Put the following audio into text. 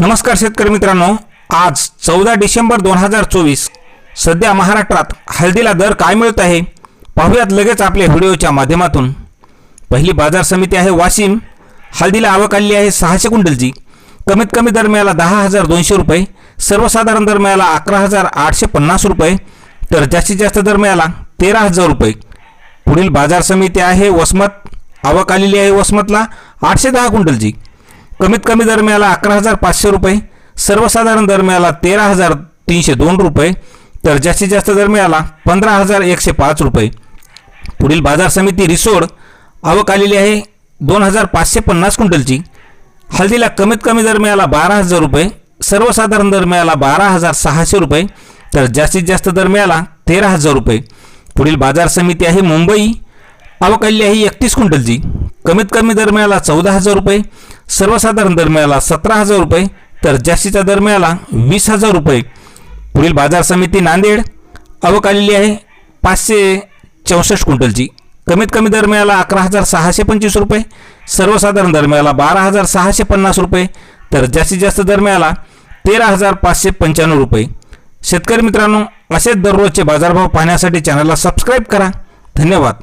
नमस्कार शेतकरी मित्रांनो आज चौदा डिसेंबर दोन हजार चोवीस सध्या महाराष्ट्रात हळदीला दर काय मिळत आहे? पाहूयात लगेच आपल्या व्हिडिओच्या माध्यमातून. पहिली बाजार समिती आहे वाशिम. हळदीला आवक आलेली आहे सहाशे क्विंटलची. कमीत कमी दर मिळाला दहा हजार दोनशे रुपये. सर्वसाधारण दर मिळाला अकरा हजार आठशे पन्नास रुपये. तर जास्तीत जास्त दर मिळाला तेरा हजार रुपये. पुढील बाजार समिती आहे वसमत. आवक आलेली आहे वसमतला आठशे दहा क्विंटलची. कमीत कमी दर मिळाला अकरा हजार पाचशे रुपये सर्वसाधारण दर मिळाला तेरा हजार तीनशे दोन रुपये तर जास्तीत जास्त दर मिळाला पंधरा हजार एकशे पाच रुपये. पुढील बाजार समिती रिसोड आवक आलेली आहे दोन हजार पाचशे पन्नास क्विंटलची. हळदीला कमीत कमी दर मिळाला बारा हजार रुपये सर्वसाधारण दर मिळाला बारा हजार सहाशे रुपये तर जास्तीत जास्त दर मिळाला तेरा हजार रुपये. पुढील बाजार समिती आहे मुंबई आवक आलेली आहे एकतीस क्विंटलची. कमीत कमी दर मिळाला चौदा हजार रुपये सर्वसाधारण दर मिळाला सतरा हजार रुपये तर जास्तीचा दर मिळाला वीस हजार रुपये. पुढील बाजार समिती नांदेड आवक आलेली आहे पाचशे चौसष्ट क्विंटलची. कमीत कमी दर मिळाला अकरा हजार सहाशे पंचवीस रुपये सर्वसाधारण दर मिळाला बारा हजार सहाशे पन्नास रुपये तर जास्तीत जास्त दर मिळाला तेरा हजार पाचशे पंच्याण्णव रुपये. शेतकरी मित्रांनो असेच दररोजचे बाजारभाव पाहण्यासाठी चॅनलला सबस्क्राईब करा. धन्यवाद.